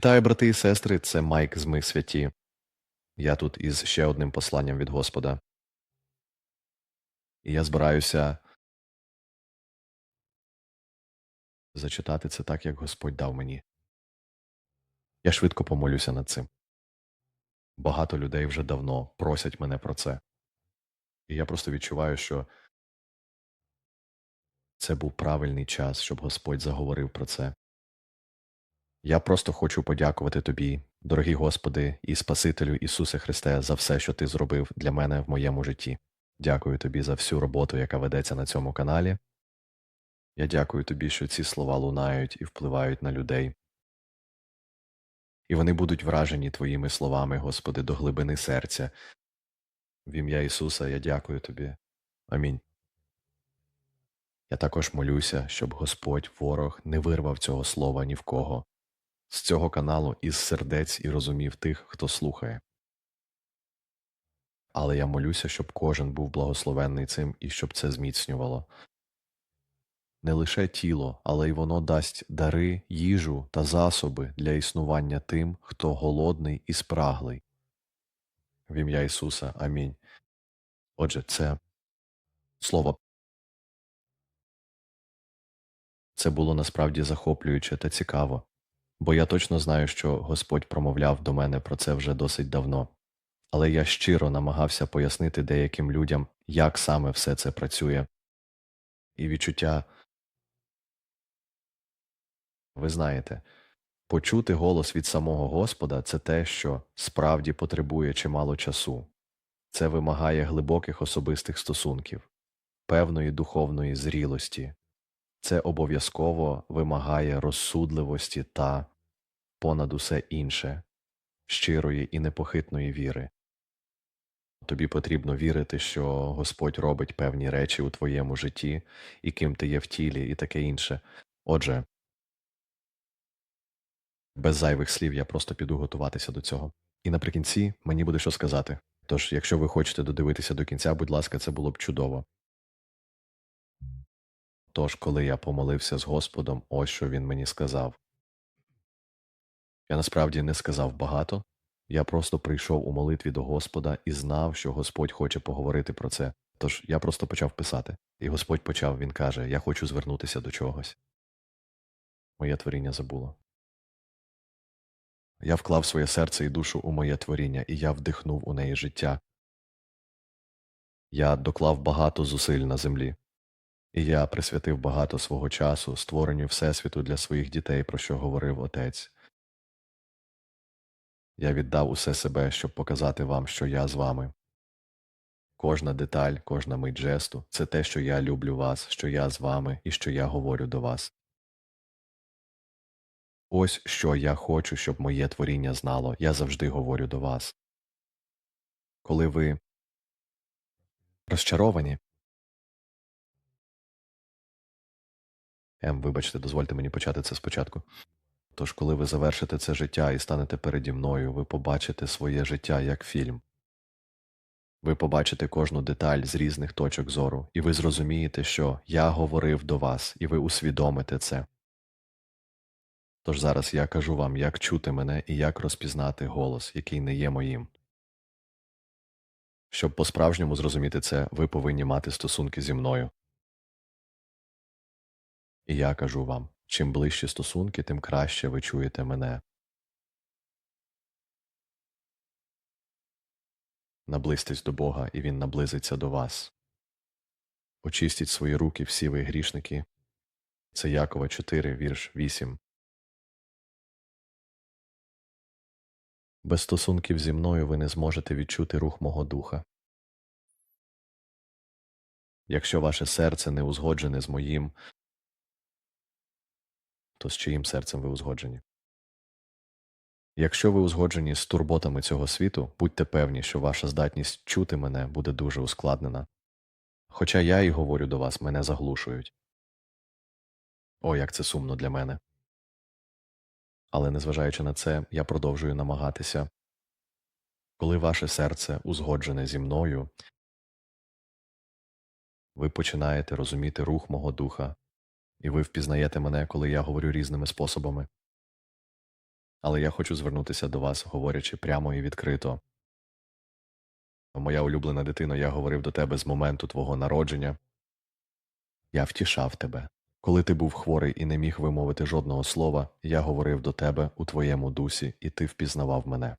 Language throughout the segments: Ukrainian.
Вітаю, брати і сестри, це Майк з Ми святі. Я тут із ще одним посланням від Господа. І я збираюся зачитати це так, як Господь дав мені. Я швидко помолюся над цим. Багато людей вже давно просять мене про це. І я просто відчуваю, що це був правильний час, щоб Господь заговорив про це. Я просто хочу подякувати тобі, дорогий Господи і Спасителю Ісусе Христе, за все, що ти зробив для мене в моєму житті. Дякую тобі за всю роботу, яка ведеться на цьому каналі. Я дякую тобі, що ці слова лунають і впливають на людей. І вони будуть вражені твоїми словами, Господи, до глибини серця. В ім'я Ісуса я дякую тобі. Амінь. Я також молюся, щоб Господь, ворог, не вирвав цього слова ні в кого з цього каналу із сердець і розумів тих, хто слухає. Але я молюся, щоб кожен був благословенний цим і щоб це зміцнювало. Не лише тіло, але й воно дасть дари, їжу та засоби для існування тим, хто голодний і спраглий. В ім'я Ісуса. Амінь. Отже, це слово. Це було насправді захоплююче та цікаво, бо я точно знаю, що Господь промовляв до мене про це вже досить давно. Але я щиро намагався пояснити деяким людям, як саме все це працює, і відчуття ви знаєте, почути голос від самого Господа це те, що справді потребує чимало часу. Це вимагає глибоких особистих стосунків, певної духовної зрілості. Це обов'язково вимагає розсудливості та, понад усе інше, щирої і непохитної віри. Тобі потрібно вірити, що Господь робить певні речі у твоєму житті, і ким ти є в тілі, і таке інше. Отже, без зайвих слів я просто піду готуватися до цього. І наприкінці мені буде що сказати. Тож, якщо ви хочете додивитися до кінця, будь ласка, це було б чудово. Тож, коли я помолився з Господом, ось що він мені сказав. Я насправді не сказав багато, я просто прийшов у молитві до Господа і знав, що Господь хоче поговорити про це. Тож я просто почав писати. І Господь почав, він каже: Я хочу звернутися до чогось. Моє творіння забуло. Я вклав своє серце і душу у моє творіння, і я вдихнув у неї життя. Я доклав багато зусиль на землі, і я присвятив багато свого часу створенню Всесвіту для своїх дітей, про що говорив отець. Я віддав усе себе, щоб показати вам, що я з вами. Кожна деталь, кожна мить жесту це те, що я люблю вас, що я з вами і що я говорю до вас. Ось що я хочу, щоб моє творіння знало, я завжди говорю до вас. Коли ви розчаровані. Ем, вибачте, дозвольте мені почати це спочатку. Тож, коли ви завершите це життя і станете переді мною, ви побачите своє життя як фільм. Ви побачите кожну деталь з різних точок зору, і ви зрозумієте, що я говорив до вас, і ви усвідомите це. Тож зараз я кажу вам, як чути мене і як розпізнати голос, який не є моїм. Щоб по-справжньому зрозуміти це, ви повинні мати стосунки зі мною. І я кажу вам, чим ближчі стосунки, тим краще ви чуєте мене. Наблизьтесь до Бога, і Він наблизиться до вас. Очистіть свої руки, всі ви грішники. Це Якова 4, вірш 8. Без стосунків зі мною ви не зможете відчути рух мого духа. Якщо ваше серце не узгоджене з моїм, то з чиїм серцем ви узгоджені? Якщо ви узгоджені з турботами цього світу, будьте певні, що ваша здатність чути мене буде дуже ускладнена. Хоча я і говорю до вас, мене заглушують. О, як це сумно для мене. Але незважаючи на це, я продовжую намагатися. Коли ваше серце узгоджене зі мною, ви починаєте розуміти рух мого духа, і ви впізнаєте мене, коли я говорю різними способами. Але я хочу звернутися до вас, говорячи прямо і відкрито. Моя улюблена дитино, я говорив до тебе з моменту твого народження. Я втішав тебе. Коли ти був хворий і не міг вимовити жодного слова, я говорив до тебе у твоєму дусі, і ти впізнавав мене.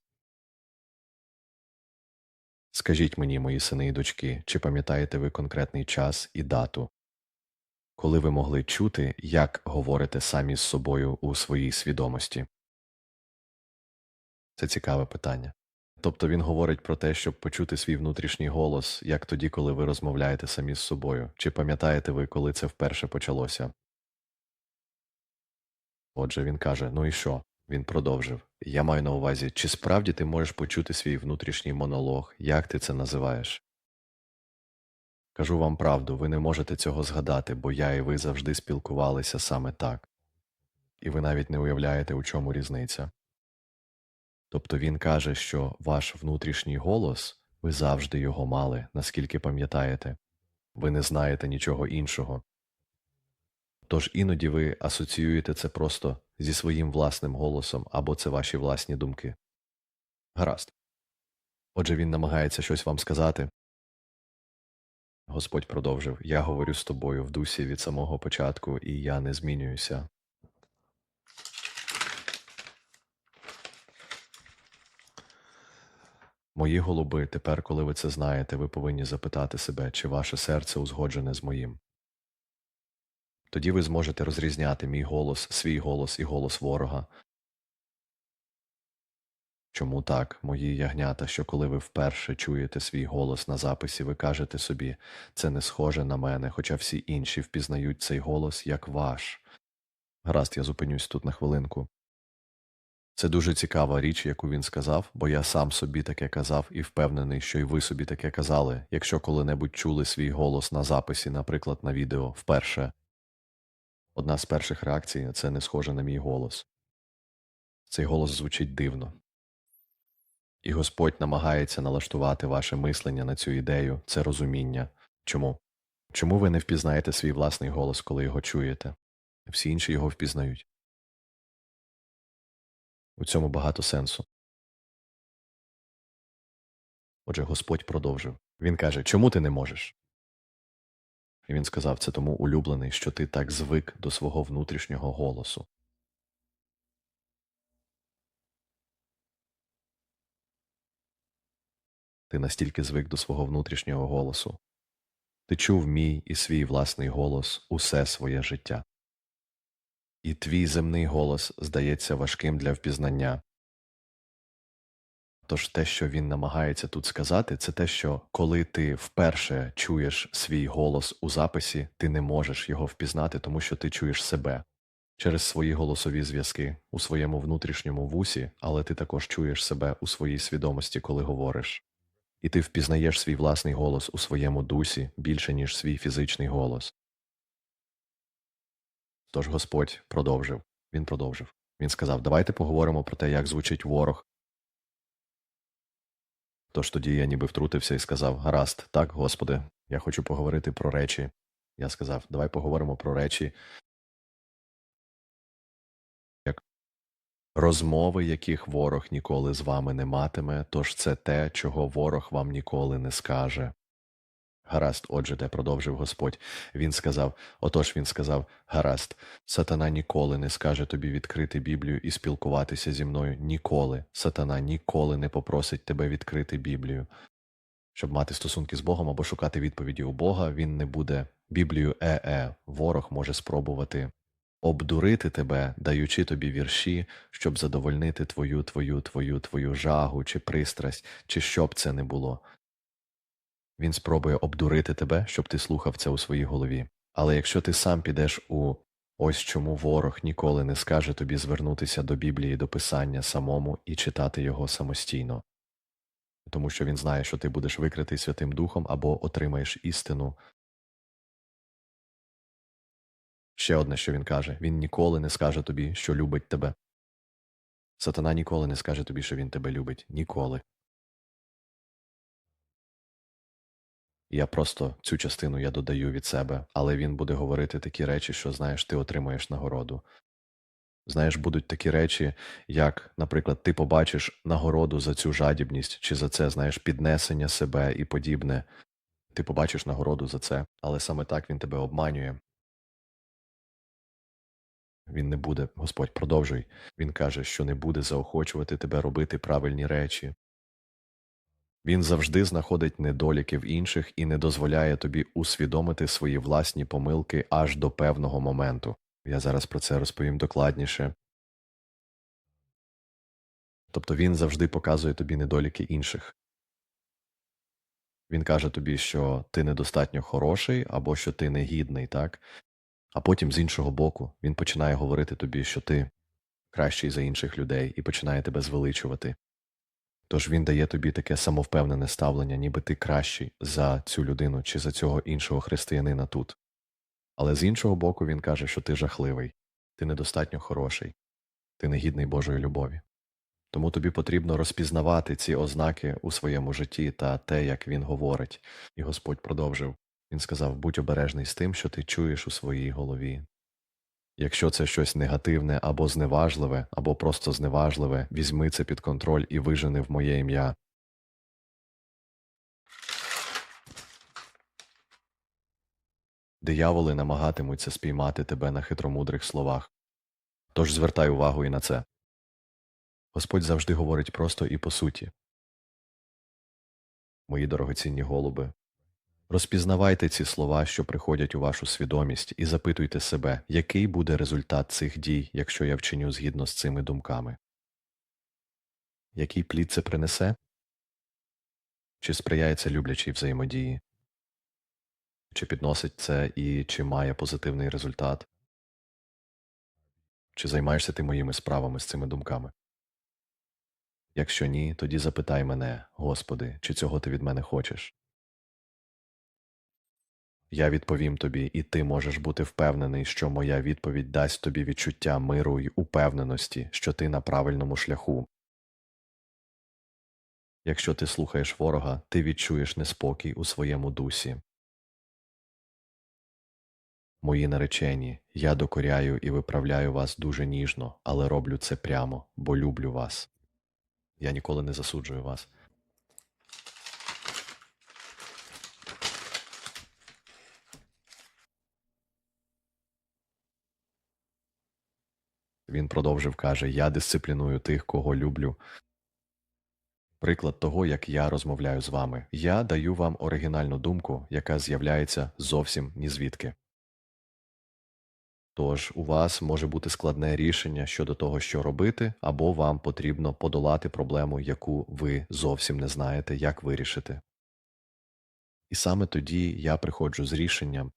Скажіть мені, мої сини і дочки, чи пам'ятаєте ви конкретний час і дату, коли ви могли чути, як говорите самі з собою у своїй свідомості? Це цікаве питання. Тобто він говорить про те, щоб почути свій внутрішній голос, як тоді, коли ви розмовляєте самі з собою. Чи пам'ятаєте ви, коли це вперше почалося? Отже, він каже: Ну і що? Він продовжив. Я маю на увазі, чи справді ти можеш почути свій внутрішній монолог, як ти це називаєш? Кажу вам правду, ви не можете цього згадати, бо я і ви завжди спілкувалися саме так. І ви навіть не уявляєте, у чому різниця. Тобто він каже, що ваш внутрішній голос, ви завжди його мали, наскільки пам'ятаєте, ви не знаєте нічого іншого. Тож іноді ви асоціюєте це просто зі своїм власним голосом або це ваші власні думки. Гаразд. Отже, він намагається щось вам сказати. Господь продовжив Я говорю з тобою в дусі від самого початку, і я не змінююся. Мої голуби, тепер, коли ви це знаєте, ви повинні запитати себе, чи ваше серце узгоджене з моїм. Тоді ви зможете розрізняти мій голос, свій голос і голос ворога. Чому так, мої ягнята, що коли ви вперше чуєте свій голос на записі, ви кажете собі, це не схоже на мене, хоча всі інші впізнають цей голос як ваш. Гаразд, я зупинюсь тут на хвилинку. Це дуже цікава річ, яку він сказав, бо я сам собі таке казав і впевнений, що й ви собі таке казали, якщо коли-небудь чули свій голос на записі, наприклад, на відео, вперше. Одна з перших реакцій це не схоже на мій голос. Цей голос звучить дивно. І Господь намагається налаштувати ваше мислення на цю ідею, це розуміння. Чому? Чому ви не впізнаєте свій власний голос, коли його чуєте? Всі інші його впізнають. У цьому багато сенсу. Отже, Господь продовжив. Він каже, чому ти не можеш? І він сказав, це тому улюблений, що ти так звик до свого внутрішнього голосу. Ти настільки звик до свого внутрішнього голосу. Ти чув мій і свій власний голос усе своє життя. І твій земний голос здається важким для впізнання. Тож те, що він намагається тут сказати, це те, що коли ти вперше чуєш свій голос у записі, ти не можеш його впізнати, тому що ти чуєш себе через свої голосові зв'язки у своєму внутрішньому вусі, але ти також чуєш себе у своїй свідомості, коли говориш. І ти впізнаєш свій власний голос у своєму дусі більше, ніж свій фізичний голос. Тож Господь продовжив. Він продовжив. Він сказав: Давайте поговоримо про те, як звучить ворог. Тож тоді я ніби втрутився і сказав: Гаразд, так, Господи, я хочу поговорити про речі. Я сказав, давай поговоримо про речі, розмови, яких ворог ніколи з вами не матиме, тож це те, чого ворог вам ніколи не скаже. Гаразд, отже, де продовжив Господь. Він сказав, отож він сказав, гаразд, сатана ніколи не скаже тобі відкрити Біблію і спілкуватися зі мною. Ніколи. Сатана ніколи не попросить тебе відкрити Біблію. Щоб мати стосунки з Богом або шукати відповіді у Бога, він не буде Біблію е-е. Ворог може спробувати обдурити тебе, даючи тобі вірші, щоб задовольнити твою, твою, твою, твою жагу чи пристрасть, чи що б це не було. Він спробує обдурити тебе, щоб ти слухав це у своїй голові. Але якщо ти сам підеш у ось чому ворог ніколи не скаже тобі звернутися до Біблії до писання самому і читати його самостійно, тому що він знає, що ти будеш викритий Святим Духом або отримаєш істину. Ще одне, що він каже, він ніколи не скаже тобі, що любить тебе. Сатана ніколи не скаже тобі, що він тебе любить. Ніколи. Я просто цю частину я додаю від себе, але він буде говорити такі речі, що знаєш, ти отримаєш нагороду. Знаєш, будуть такі речі, як, наприклад, ти побачиш нагороду за цю жадібність чи за це, знаєш, піднесення себе і подібне. Ти побачиш нагороду за це, але саме так він тебе обманює. Він не буде, Господь, продовжуй. Він каже, що не буде заохочувати тебе робити правильні речі. Він завжди знаходить недоліки в інших і не дозволяє тобі усвідомити свої власні помилки аж до певного моменту. Я зараз про це розповім докладніше. Тобто він завжди показує тобі недоліки інших. Він каже тобі, що ти недостатньо хороший або що ти негідний, так? А потім з іншого боку він починає говорити тобі, що ти кращий за інших людей і починає тебе звеличувати. Тож він дає тобі таке самовпевнене ставлення, ніби ти кращий за цю людину чи за цього іншого християнина тут. Але з іншого боку він каже, що ти жахливий, ти недостатньо хороший, ти негідний Божої любові. Тому тобі потрібно розпізнавати ці ознаки у своєму житті та те, як він говорить. І Господь продовжив. Він сказав: будь обережний з тим, що ти чуєш у своїй голові. Якщо це щось негативне або зневажливе, або просто зневажливе, візьми це під контроль і вижени в моє ім'я. Дияволи намагатимуться спіймати тебе на хитромудрих словах. Тож звертай увагу і на це. Господь завжди говорить просто і по суті. Мої дорогоцінні голуби, розпізнавайте ці слова, що приходять у вашу свідомість, і запитуйте себе, який буде результат цих дій, якщо я вчиню згідно з цими думками. Який плід це принесе? Чи сприяє це люблячій взаємодії? Чи підносить це і чи має позитивний результат? Чи займаєшся ти моїми справами з цими думками? Якщо ні, тоді запитай мене, Господи, чи цього ти від мене хочеш? Я відповім тобі, і ти можеш бути впевнений, що моя відповідь дасть тобі відчуття миру й упевненості, що ти на правильному шляху. Якщо ти слухаєш ворога, ти відчуєш неспокій у своєму дусі. Мої наречені, я докоряю і виправляю вас дуже ніжно, але роблю це прямо, бо люблю вас. Я ніколи не засуджую вас. Він продовжив каже: Я дисципліную тих, кого люблю. Приклад того, як я розмовляю з вами. Я даю вам оригінальну думку, яка з'являється зовсім ні звідки. Тож у вас може бути складне рішення щодо того, що робити, або вам потрібно подолати проблему, яку ви зовсім не знаєте, як вирішити. І саме тоді я приходжу з рішенням,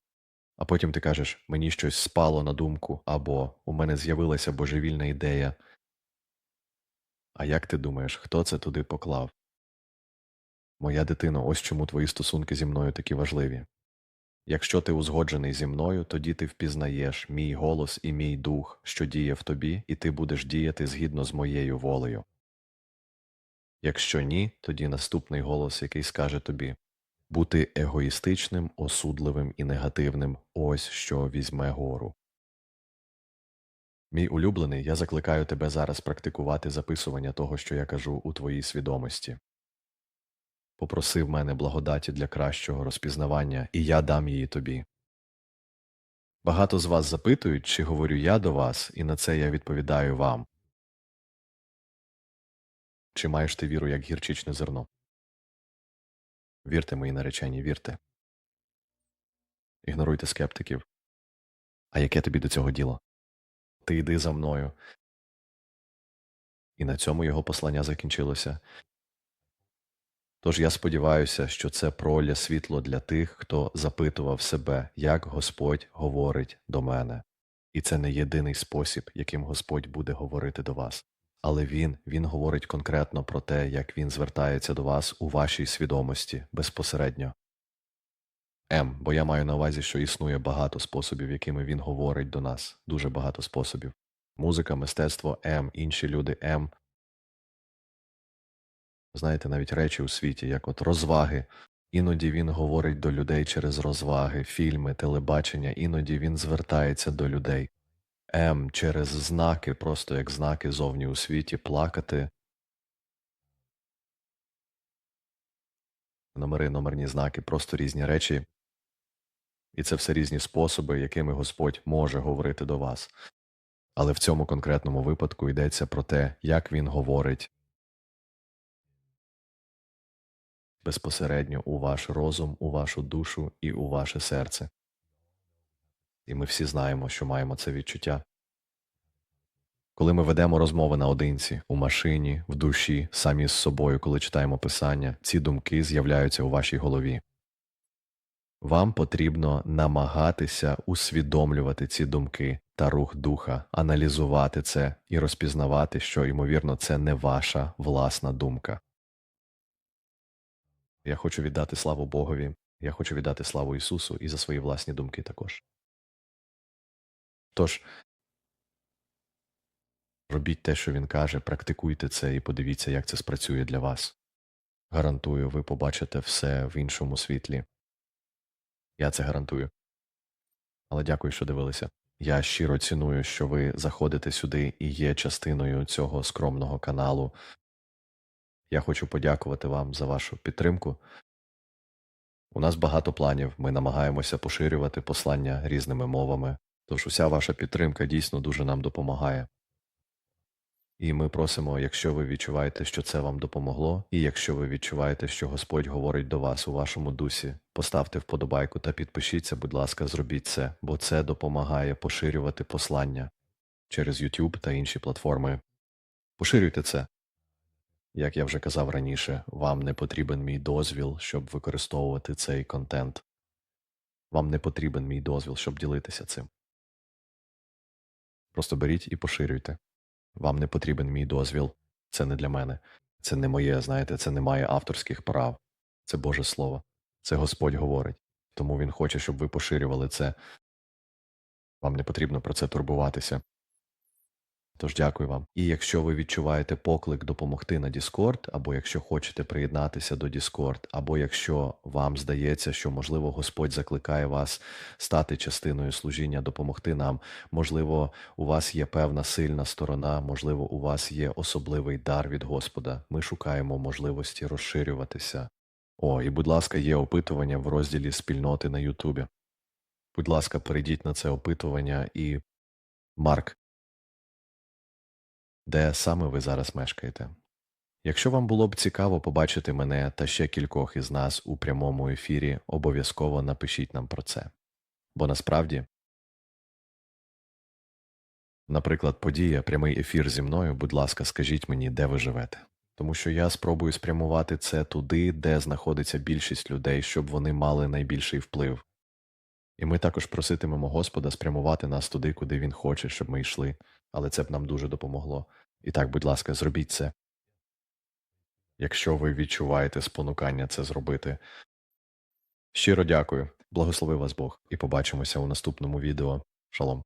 а потім ти кажеш, мені щось спало на думку, або у мене з'явилася божевільна ідея. А як ти думаєш, хто це туди поклав? Моя дитино, ось чому твої стосунки зі мною такі важливі. Якщо ти узгоджений зі мною, тоді ти впізнаєш мій голос і мій дух, що діє в тобі, і ти будеш діяти згідно з моєю волею. Якщо ні, тоді наступний голос, який скаже тобі бути егоїстичним, осудливим і негативним ось що візьме гору. Мій улюблений, я закликаю тебе зараз практикувати записування того, що я кажу у твоїй свідомості. Попроси в мене благодаті для кращого розпізнавання, і я дам її тобі. Багато з вас запитують, чи говорю я до вас, і на це я відповідаю вам. Чи маєш ти віру, як гірчичне зерно? Вірте, мої наречені, вірте. Ігноруйте скептиків. А яке тобі до цього діло? Ти йди за мною. І на цьому його послання закінчилося. Тож я сподіваюся, що це проля світло для тих, хто запитував себе, як Господь говорить до мене. І це не єдиний спосіб, яким Господь буде говорити до вас. Але Він, Він говорить конкретно про те, як Він звертається до вас у вашій свідомості безпосередньо. М, бо я маю на увазі, що існує багато способів, якими він говорить до нас, дуже багато способів. Музика, мистецтво М, інші люди М. Знаєте, навіть речі у світі, як от розваги. Іноді він говорить до людей через розваги, фільми, телебачення, іноді він звертається до людей. М через знаки, просто як знаки зовні у світі, плакати. Номери, номерні знаки, просто різні речі. І це все різні способи, якими Господь може говорити до вас. Але в цьому конкретному випадку йдеться про те, як він говорить безпосередньо у ваш розум, у вашу душу і у ваше серце. І ми всі знаємо, що маємо це відчуття. Коли ми ведемо розмови наодинці, у машині, в душі, самі з собою, коли читаємо писання, ці думки з'являються у вашій голові. Вам потрібно намагатися усвідомлювати ці думки та рух духа, аналізувати це і розпізнавати, що, ймовірно, це не ваша власна думка. Я хочу віддати славу Богові, я хочу віддати славу Ісусу і за свої власні думки також. Тож, робіть те, що Він каже, практикуйте це і подивіться, як це спрацює для вас. Гарантую, ви побачите все в іншому світлі. Я це гарантую. Але дякую, що дивилися. Я щиро ціную, що ви заходите сюди і є частиною цього скромного каналу. Я хочу подякувати вам за вашу підтримку. У нас багато планів. Ми намагаємося поширювати послання різними мовами. Тож уся ваша підтримка дійсно дуже нам допомагає. І ми просимо, якщо ви відчуваєте, що це вам допомогло, і якщо ви відчуваєте, що Господь говорить до вас у вашому дусі, поставте вподобайку та підпишіться, будь ласка, зробіть це, бо це допомагає поширювати послання через YouTube та інші платформи. Поширюйте це. Як я вже казав раніше, вам не потрібен мій дозвіл, щоб використовувати цей контент. Вам не потрібен мій дозвіл, щоб ділитися цим. Просто беріть і поширюйте. Вам не потрібен мій дозвіл. Це не для мене. Це не моє, знаєте, це не має авторських прав. Це Боже Слово. Це Господь говорить. Тому Він хоче, щоб ви поширювали це. Вам не потрібно про це турбуватися. Тож дякую вам. І якщо ви відчуваєте поклик допомогти на Discord, або якщо хочете приєднатися до Discord, або якщо вам здається, що можливо Господь закликає вас стати частиною служіння, допомогти нам, можливо, у вас є певна сильна сторона, можливо, у вас є особливий дар від Господа. Ми шукаємо можливості розширюватися. О, і будь ласка, є опитування в розділі спільноти на Ютубі. Будь ласка, перейдіть на це опитування і Марк де саме ви зараз мешкаєте. Якщо вам було б цікаво побачити мене та ще кількох із нас у прямому ефірі, обов'язково напишіть нам про це. Бо насправді, наприклад, подія, прямий ефір зі мною, будь ласка, скажіть мені, де ви живете. Тому що я спробую спрямувати це туди, де знаходиться більшість людей, щоб вони мали найбільший вплив. І ми також проситимемо Господа спрямувати нас туди, куди Він хоче, щоб ми йшли, але це б нам дуже допомогло. І так, будь ласка, зробіть це. Якщо ви відчуваєте спонукання це зробити. Щиро дякую, благослови вас Бог, і побачимося у наступному відео. Шалом.